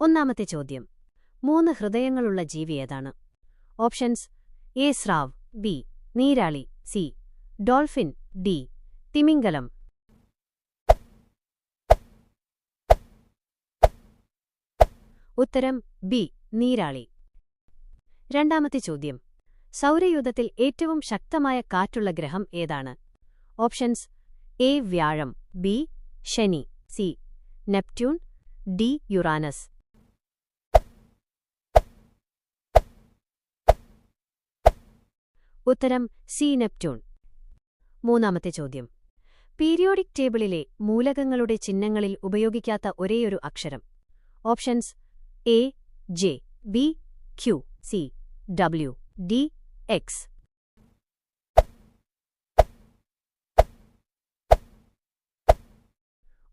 ഒന്നാമത്തെ ചോദ്യം. മൂന്ന് ഹൃദയങ്ങളുള്ള ജീവി ഏതാണ്? ഓപ്ഷൻസ് എ സ്രാവ് ബി നീരാളി സി ഡോൾഫിൻ ഡി തിമിംഗലം. ഉത്തരം ബി നീരാളി. രണ്ടാമത്തെ ചോദ്യം. സൗരയൂഥത്തിൽ ഏറ്റവും ശക്തമായ കാറ്റുള്ള ഗ്രഹം ഏതാണ്? ഓപ്ഷൻസ് എ വ്യാഴം ബി ശനി സി നെപ്റ്റ്യൂൺ ഡി യുറാനസ്. ഉത്തരം സി നെപ്റ്റ്യൂൺ. മൂന്നാമത്തെ ചോദ്യം. പീരിയോഡിക് ടേബിളിലെ മൂലകങ്ങളുടെ ചിഹ്നങ്ങളിൽ ഉപയോഗിക്കാത്ത ഒരേയൊരു അക്ഷരം. Options A J B Q C W D X.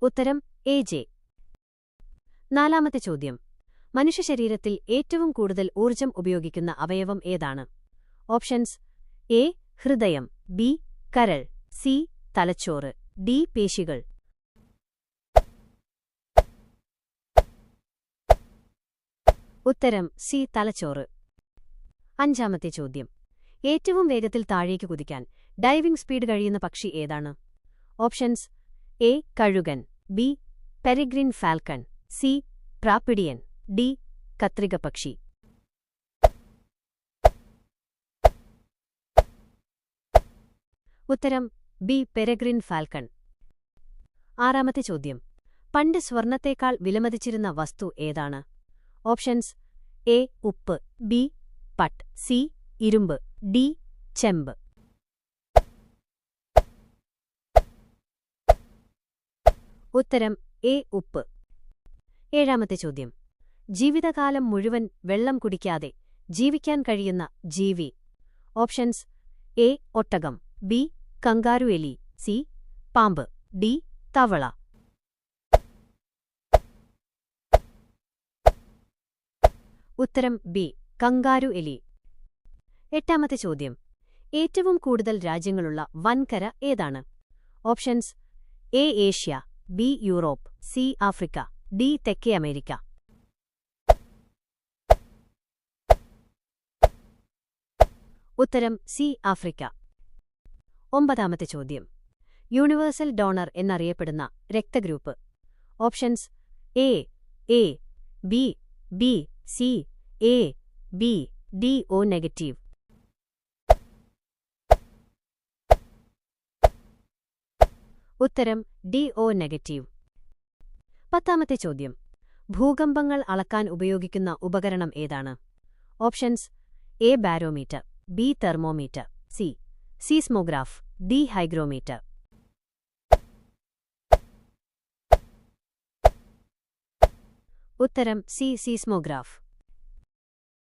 ഉത്തരം എ ജെ. നാലാമത്തെ ചോദ്യം. മനുഷ്യശരീരത്തിൽ ഏറ്റവും കൂടുതൽ ഊർജം ഉപയോഗിക്കുന്ന അവയവം ഏതാണ്? ഓപ്ഷൻസ് എ ഹൃദയം ബി കരൾ സി തലച്ചോറ് ഡി പേശികൾ. ഉത്തരം സി തലച്ചോറ്. അഞ്ചാമത്തെ ചോദ്യം. ഏറ്റവും വേഗത്തിൽ താഴേക്ക് കുതിക്കാൻ ഡൈവിംഗ് സ്പീഡ് കഴിയുന്ന പക്ഷി ഏതാണ്? ഓപ്ഷൻസ് എ കഴുകൻ ബി പെരിഗ്രിൻ ഫാൽക്കൺ സി പ്രാപ്പിഡിയൻ ഡി കത്രിക പക്ഷി ഉത്തരം ബി. പെരഗ്രിൻ ഫാൽക്കൺ. ആറാമത്തെ ചോദ്യം. പണ്ട് സ്വർണത്തേക്കാൾ വിലമതിച്ചിരുന്ന വസ്തു ഏതാണ്? Options A. ഉപ്പ് ബി. പട്ട് സി. ഇരുമ്പ് ഡി. ചെമ്പ്. ഉത്തരം എ. ഉപ്പ്. ഏഴാമത്തെ ചോദ്യം. ജീവിതകാലം മുഴുവൻ വെള്ളം കുടിക്കാതെ ജീവിക്കാൻ കഴിയുന്ന ജീവി. Options A. ഒട്ടകം. ബി കങ്കാരു എലി സി പാമ്പ് ഡി തവള. ഉത്തരം ബി കങ്കാരു എലി. എട്ടാമത്തെ ചോദ്യം. ഏറ്റവും കൂടുതൽ രാജ്യങ്ങളുള്ള വൻകര ഏതാണ്? Options A Asia B Europe C Africa D തെക്കേ അമേരിക്ക. ഉത്തരം സി ആഫ്രിക്ക. ഒമ്പതാമത്തെ ചോദ്യം. യൂണിവേഴ്സൽ ഡോണർ എന്നറിയപ്പെടുന്ന രക്തഗ്രൂപ്പ്. Options A A B B C A B D O negative. ഉത്തരം ഡി ഒ നെഗറ്റീവ്. പത്താമത്തെ ചോദ്യം. ഭൂകമ്പങ്ങൾ അളക്കാൻ ഉപയോഗിക്കുന്ന ഉപകരണം ഏതാണ്? Options A barometer B thermometer C seismograph. D hygrometer ഉത്തരം സി സീസ്മോഗ്രാഫ്.